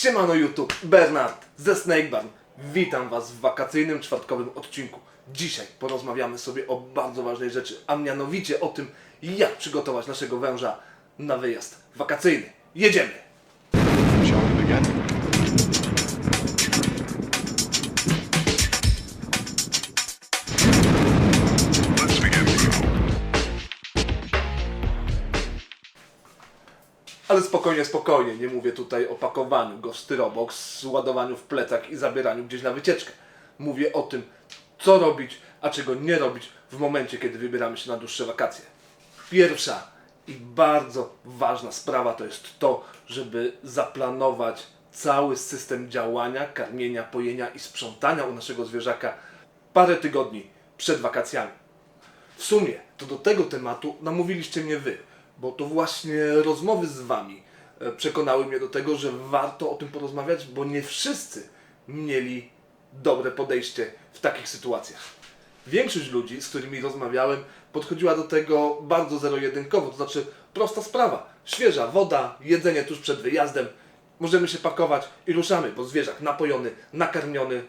Siemano YouTube, Bernard ze Snakebarn. Witam Was w wakacyjnym czwartkowym odcinku. Dzisiaj porozmawiamy sobie o bardzo ważnej rzeczy, a mianowicie o tym, jak przygotować naszego węża na wyjazd wakacyjny. Jedziemy! Ale spokojnie, spokojnie, nie mówię tutaj o pakowaniu go w styrobox, ładowaniu w plecach i zabieraniu gdzieś na wycieczkę. Mówię o tym, co robić, a czego nie robić w momencie, kiedy wybieramy się na dłuższe wakacje. Pierwsza i bardzo ważna sprawa to jest to, żeby zaplanować cały system działania, karmienia, pojenia i sprzątania u naszego zwierzaka parę tygodni przed wakacjami. W sumie to do tego tematu namówiliście mnie wy, bo to właśnie rozmowy z wami e, przekonały mnie do tego, że warto o tym porozmawiać, bo nie wszyscy mieli dobre podejście w takich sytuacjach. Większość ludzi, z którymi rozmawiałem, podchodziła do tego bardzo zero-jedynkowo, to znaczy prosta sprawa. Świeża woda, jedzenie tuż przed wyjazdem, możemy się pakować i ruszamy, bo zwierzak napojony, nakarmiony,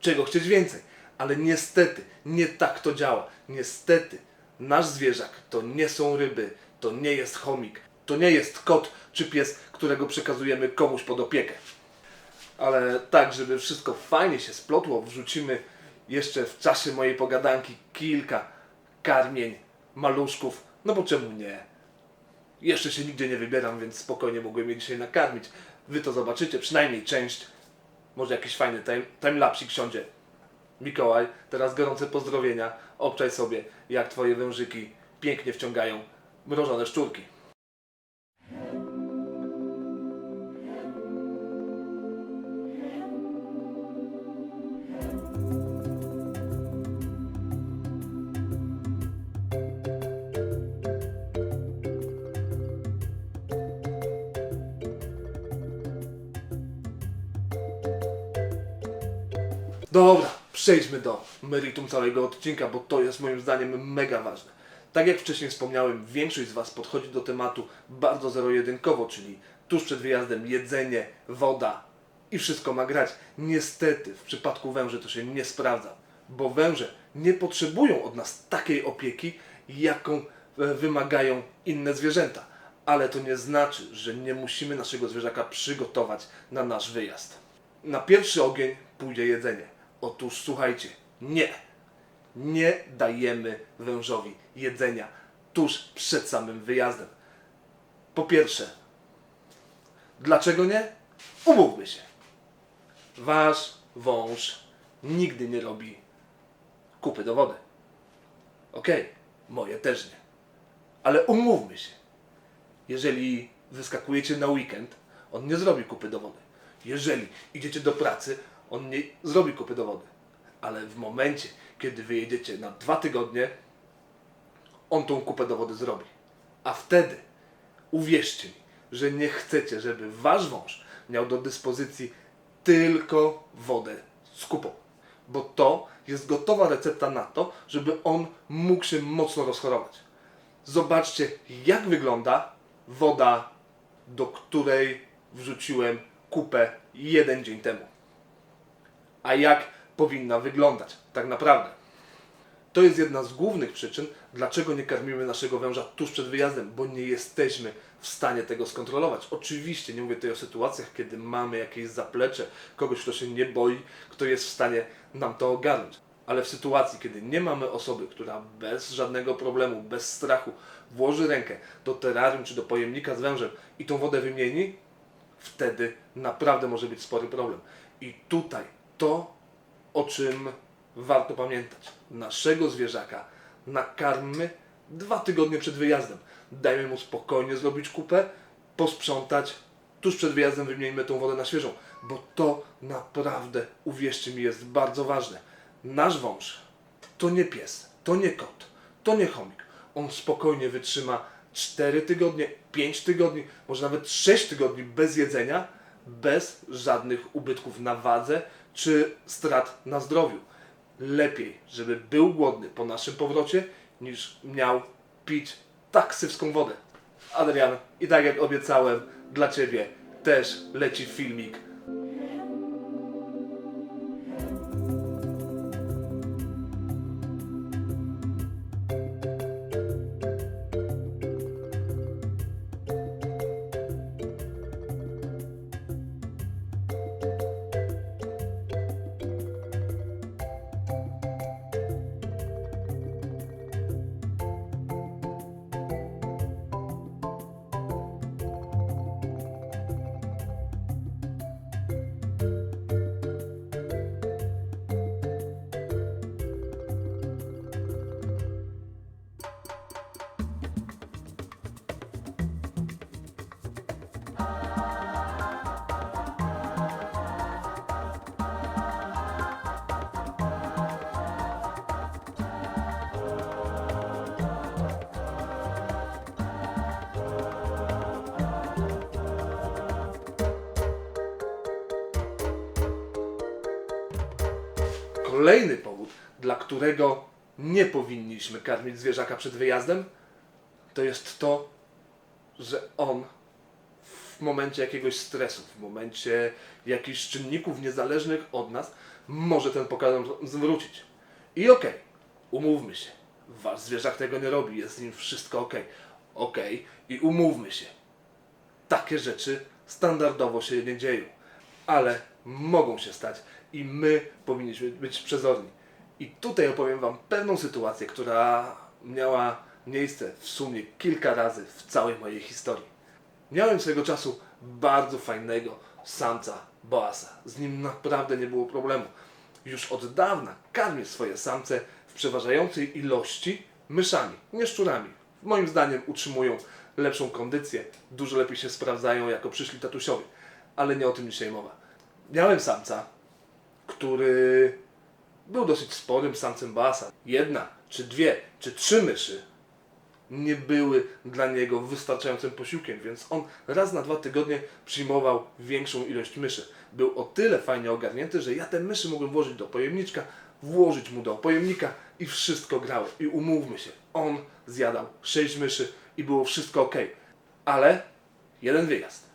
czego chcieć więcej. Ale niestety nie tak to działa. Niestety nasz zwierzak to nie są ryby, to nie jest chomik, to nie jest kot czy pies, którego przekazujemy komuś pod opiekę. Ale tak, żeby wszystko fajnie się splotło, wrzucimy jeszcze w czasie mojej pogadanki kilka karmień, maluszków, no bo czemu nie? Jeszcze się nigdzie nie wybieram, więc spokojnie mogłem je dzisiaj nakarmić. Wy to zobaczycie, przynajmniej część. Może jakiś fajny time, timelapsik siądzie. Mikołaj, teraz gorące pozdrowienia. Obczaj sobie, jak twoje wężyki pięknie wciągają mrożone szczurki. Dobra, przejdźmy do meritum całego odcinka, bo to jest moim zdaniem mega ważne. Tak jak wcześniej wspomniałem, większość z Was podchodzi do tematu bardzo zero-jedynkowo, czyli tuż przed wyjazdem jedzenie, woda i wszystko ma grać. Niestety w przypadku węży to się nie sprawdza, bo węże nie potrzebują od nas takiej opieki, jaką e, wymagają inne zwierzęta. Ale to nie znaczy, że nie musimy naszego zwierzaka przygotować na nasz wyjazd. Na pierwszy ogień pójdzie jedzenie. Otóż słuchajcie, nie. Nie dajemy wężowi jedzenia tuż przed samym wyjazdem. Po pierwsze, dlaczego nie? Umówmy się. Wasz wąż nigdy nie robi kupy do wody. Okej, moje też nie. Ale umówmy się. Jeżeli wyskakujecie na weekend, on nie zrobi kupy do wody. Jeżeli idziecie do pracy, on nie zrobi kupy do wody. Ale w momencie, kiedy wyjedziecie na dwa tygodnie, on tą kupę do wody zrobi. A wtedy uwierzcie mi, że nie chcecie, żeby wasz wąż miał do dyspozycji tylko wodę z kupą. Bo to jest gotowa recepta na to, żeby on mógł się mocno rozchorować. Zobaczcie, jak wygląda woda, do której wrzuciłem kupę jeden dzień temu. A jak powinna wyglądać tak naprawdę. To jest jedna z głównych przyczyn, dlaczego nie karmimy naszego węża tuż przed wyjazdem, bo nie jesteśmy w stanie tego skontrolować. Oczywiście nie mówię tutaj o sytuacjach, kiedy mamy jakieś zaplecze, kogoś, kto się nie boi, kto jest w stanie nam to ogarnąć. Ale w sytuacji, kiedy nie mamy osoby, która bez żadnego problemu, bez strachu włoży rękę do terrarium czy do pojemnika z wężem i tą wodę wymieni, wtedy naprawdę może być spory problem. I tutaj to, o czym warto pamiętać. Naszego zwierzaka nakarmmy dwa tygodnie przed wyjazdem. Dajmy mu spokojnie zrobić kupę, posprzątać. Tuż przed wyjazdem wymieńmy tą wodę na świeżą, bo to naprawdę, uwierzcie mi, jest bardzo ważne. Nasz wąż to nie pies, to nie kot, to nie chomik. On spokojnie wytrzyma 4 tygodnie, 5 tygodni, może nawet 6 tygodni bez jedzenia, bez żadnych ubytków na wadze czy strat na zdrowiu. Lepiej, żeby był głodny po naszym powrocie, niż miał pić tak sywską wodę. Adrian, i tak jak obiecałem, dla Ciebie też leci filmik. Kolejny powód, dla którego nie powinniśmy karmić zwierzaka przed wyjazdem, to jest to, że on w momencie jakiegoś stresu, w momencie jakichś czynników niezależnych od nas, może ten pokarm zwrócić. I okej, umówmy się, wasz zwierzak tego nie robi, jest z nim wszystko okej. Okej, i umówmy się, takie rzeczy standardowo się nie dzieją, ale mogą się stać i my powinniśmy być przezorni. I tutaj opowiem Wam pewną sytuację, która miała miejsce w sumie kilka razy w całej mojej historii. Miałem swego czasu bardzo fajnego samca boasa. Z nim naprawdę nie było problemu. Już od dawna karmię swoje samce w przeważającej ilości myszami, nie szczurami. Moim zdaniem utrzymują lepszą kondycję, dużo lepiej się sprawdzają jako przyszli tatusiowie. Ale nie o tym dzisiaj mowa. Miałem samca, który był dosyć sporym samcem basa. Jedna, czy dwie, czy trzy myszy nie były dla niego wystarczającym posiłkiem, więc on raz na dwa tygodnie przyjmował większą ilość myszy. Był o tyle fajnie ogarnięty, że ja te myszy mogłem włożyć do pojemniczka, włożyć mu do pojemnika i wszystko grało. I umówmy się, on zjadał sześć myszy i było wszystko ok. Ale jeden wyjazd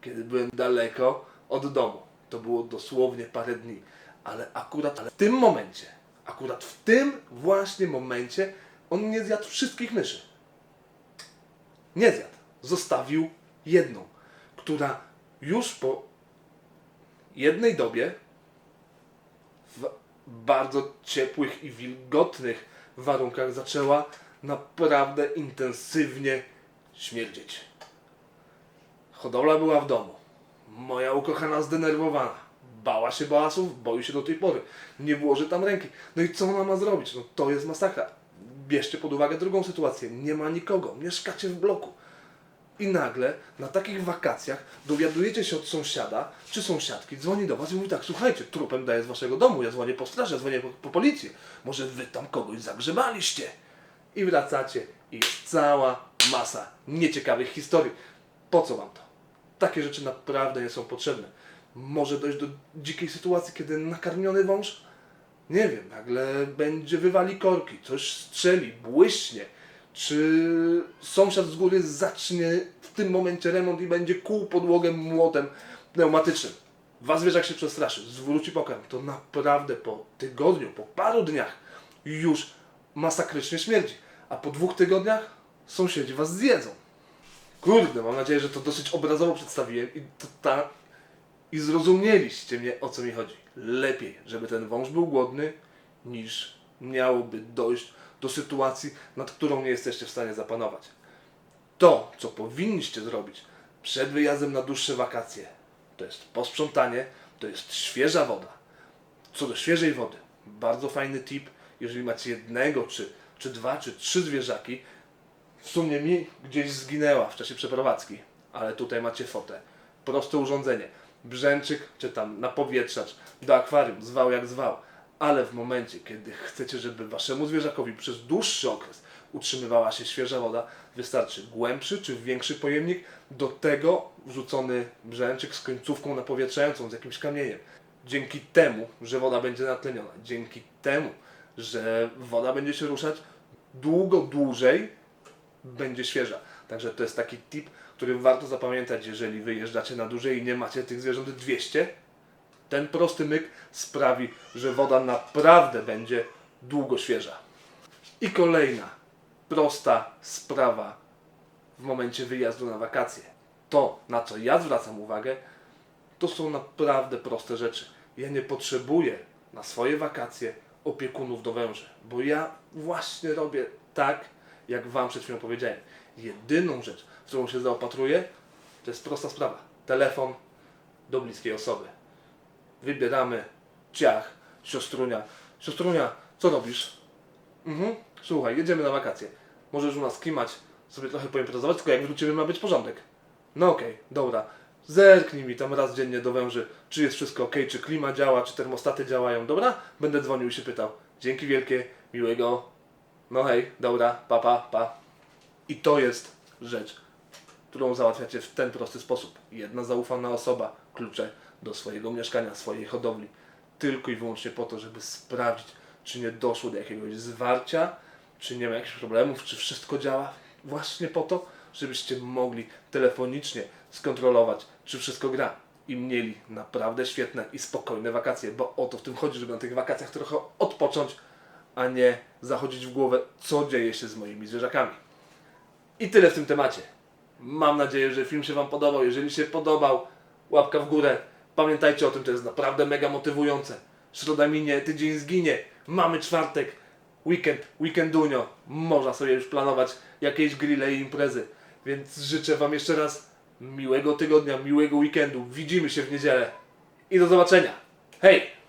kiedy byłem daleko od domu. To było dosłownie parę dni. Ale akurat ale w tym momencie, akurat w tym właśnie momencie, on nie zjadł wszystkich myszy. Nie zjadł. Zostawił jedną, która już po jednej dobie w bardzo ciepłych i wilgotnych warunkach zaczęła naprawdę intensywnie śmierdzieć. Hodowla była w domu. Moja ukochana zdenerwowana. Bała się bałasów, boi się do tej pory. Nie włoży tam ręki. No i co ona ma zrobić? No to jest masakra. Bierzcie pod uwagę drugą sytuację. Nie ma nikogo. Mieszkacie w bloku. I nagle na takich wakacjach dowiadujecie się od sąsiada czy sąsiadki, dzwoni do was i mówi tak, słuchajcie, trupem daję z waszego domu, ja dzwonię po straż, ja dzwonię po, po policję. Może wy tam kogoś zagrzebaliście. I wracacie i jest cała masa nieciekawych historii. Po co wam to? Takie rzeczy naprawdę nie są potrzebne. Może dojść do dzikiej sytuacji, kiedy nakarmiony wąż, nie wiem, nagle będzie wywali korki, coś strzeli, błyśnie, czy sąsiad z góry zacznie w tym momencie remont i będzie kół podłogę młotem pneumatycznym. Was zwierzak się przestraszy, zwróci pokarm. To naprawdę po tygodniu, po paru dniach już masakrycznie śmierdzi. A po dwóch tygodniach sąsiedzi was zjedzą. Kurde, mam nadzieję, że to dosyć obrazowo przedstawiłem i, to ta, i zrozumieliście mnie o co mi chodzi. Lepiej, żeby ten wąż był głodny, niż miałoby dojść do sytuacji, nad którą nie jesteście w stanie zapanować. To, co powinniście zrobić przed wyjazdem na dłuższe wakacje, to jest posprzątanie, to jest świeża woda. Co do świeżej wody, bardzo fajny tip, jeżeli macie jednego, czy, czy dwa, czy trzy zwierzaki, w sumie mi gdzieś zginęła w czasie przeprowadzki, ale tutaj macie fotę. Proste urządzenie. Brzęczyk, czy tam napowietrzacz do akwarium, zwał jak zwał. Ale w momencie, kiedy chcecie, żeby waszemu zwierzakowi przez dłuższy okres utrzymywała się świeża woda, wystarczy głębszy czy większy pojemnik, do tego wrzucony brzęczyk z końcówką napowietrzającą, z jakimś kamieniem. Dzięki temu, że woda będzie natleniona, dzięki temu, że woda będzie się ruszać długo dłużej, będzie świeża. Także to jest taki tip, który warto zapamiętać, jeżeli wyjeżdżacie na dłużej i nie macie tych zwierząt 200. Ten prosty myk sprawi, że woda naprawdę będzie długo świeża. I kolejna prosta sprawa w momencie wyjazdu na wakacje. To, na co ja zwracam uwagę, to są naprawdę proste rzeczy. Ja nie potrzebuję na swoje wakacje opiekunów do węży, bo ja właśnie robię tak, jak Wam przed chwilą powiedziałem. Jedyną rzecz, w którą się zaopatruję, to jest prosta sprawa. Telefon do bliskiej osoby. Wybieramy ciach, siostrunia. Siostrunia, co robisz? Mhm. Słuchaj, jedziemy na wakacje. Możesz u nas klimać, sobie trochę poimprezować, tylko jak wrócimy ma być porządek. No okej, dobra. Zerknij mi tam raz dziennie do węży, czy jest wszystko ok, czy klima działa, czy termostaty działają, dobra? Będę dzwonił i się pytał. Dzięki wielkie, miłego. No hej, dobra, pa, pa, pa. I to jest rzecz, którą załatwiacie w ten prosty sposób. Jedna zaufana osoba, klucze do swojego mieszkania, swojej hodowli. Tylko i wyłącznie po to, żeby sprawdzić, czy nie doszło do jakiegoś zwarcia, czy nie ma jakichś problemów, czy wszystko działa. Właśnie po to, żebyście mogli telefonicznie skontrolować, czy wszystko gra. I mieli naprawdę świetne i spokojne wakacje, bo o to w tym chodzi, żeby na tych wakacjach trochę odpocząć, a nie zachodzić w głowę, co dzieje się z moimi zwierzakami. I tyle w tym temacie. Mam nadzieję, że film się Wam podobał. Jeżeli się podobał, łapka w górę. Pamiętajcie o tym, to jest naprawdę mega motywujące. Środa minie, tydzień zginie. Mamy czwartek, weekend, weekendunio. Można sobie już planować jakieś grille i imprezy. Więc życzę Wam jeszcze raz miłego tygodnia, miłego weekendu. Widzimy się w niedzielę. I do zobaczenia. Hej!